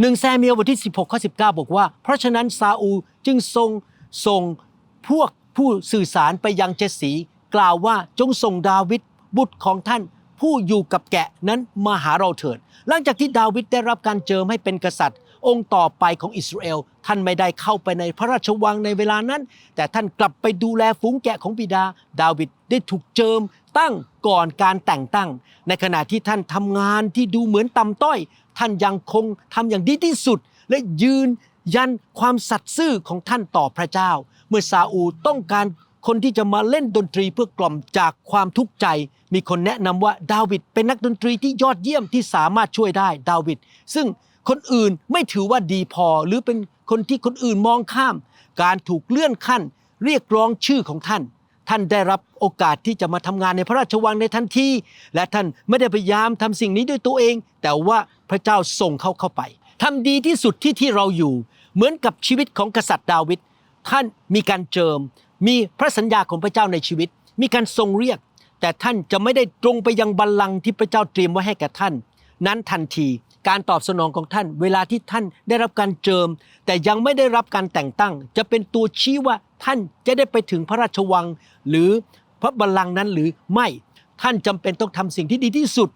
หนึ่งแซมเมียลบทที่ 16ข้อ19 บอกว่า เพราะฉะนั้นซาอูจึงทรงส่งพวกผู้สื่อสารไปยังเจสสีกล่าวว่าจงส่งดาวิดบุตรของท่านผู้อยู่กับแกะนั้นมาหาเราเถิด หลังจากที่ดาวิดได้รับการเจิมให้เป็นกษัตริย์ องค์ต่อไปของอิสราเอลท่านไม่ได้เข้าไปในพระราชวังในเวลานั้น แต่ท่านกลับไปดูแลฝูงแกะของบิดา ดาวิดได้ถูกเจิม ตั้งก่อนการแต่งตั้ง ในขณะที่ท่านทำงานที่ดูเหมือนต่ำต้อย ท่านยังคงทำอย่างดีที่สุด และยืนยันความสัตย์ซื่อของท่านต่อพระเจ้า เมื่อซาอูต้องการคนที่จะมาเล่นดนตรีเพื่อกล่อมจากความทุกข์ใจ มีคนแนะนำว่าดาวิดเป็นนักดนตรีที่ยอดเยี่ยมที่สามารถช่วยได้ดาวิดซึ่งคนอื่นไม่ถือว่าดีพอ หรือเป็นคนที่คนอื่นมองข้าม การถูกเลื่อนขั้น เรียกร้องชื่อของท่าน ท่านได้รับโอกาสที่จะมาทำงานในพระราชวังในทันที และท่านไม่ได้พยายามทำสิ่งนี้ด้วยตัวเอง แต่ว่าพระเจ้าส่งเขาเข้าไปทำดีที่สุดที่ที่เราอยู่ เหมือนกับชีวิตของกษัตริย์ดาวิด ท่านมีการเจิม มีพระสัญญาของพระเจ้าในชีวิต มีการทรงเรียก แต่ท่านจะไม่ได้ตรงไปยังบัลลังก์ที่พระเจ้าเตรียมไว้ให้แก่ท่าน นั้นทันที การตอบสนองของท่าน เวลาที่ท่านได้รับการเจิม แต่ยังไม่ได้รับการแต่งตั้ง จะเป็นตัวชี้ว่าท่านจะได้ไปถึงพระราชวัง หรือพระบัลลังก์นั้นหรือไม่ท่านจำเป็นต้องทำสิ่งที่ดีที่สุด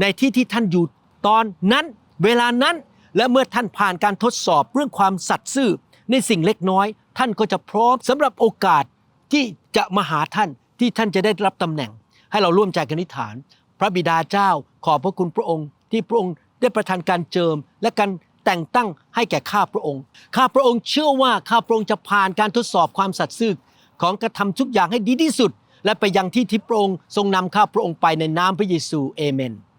ในที่ที่ท่านอยู่ตอนนั้น เวลานั้นและเมื่อท่านผ่านการทดสอบเรื่องความสัตย์ซื่อในสิ่งเล็กน้อย ท่านก็จะพร้อมสำหรับโอกาสที่จะมาหาท่านที่ท่านจะได้รับตำแหน่ง ให้เราร่วมใจกันอธิษฐาน พระบิดาเจ้าขอบพระคุณพระองค์ที่พระองค์ ได้ประทานการเจิมและการแต่งตั้งให้แก่ข้าพระองค์ ข้าพระองค์เชื่อว่าข้าพระองค์จะผ่านการทดสอบความสัตย์ซื่อของกระทำทุกอย่างให้ดีที่สุด และไปยังที่ที่พระองค์ทรงนำข้าพระองค์ไปในนามพระเยซูเอเมน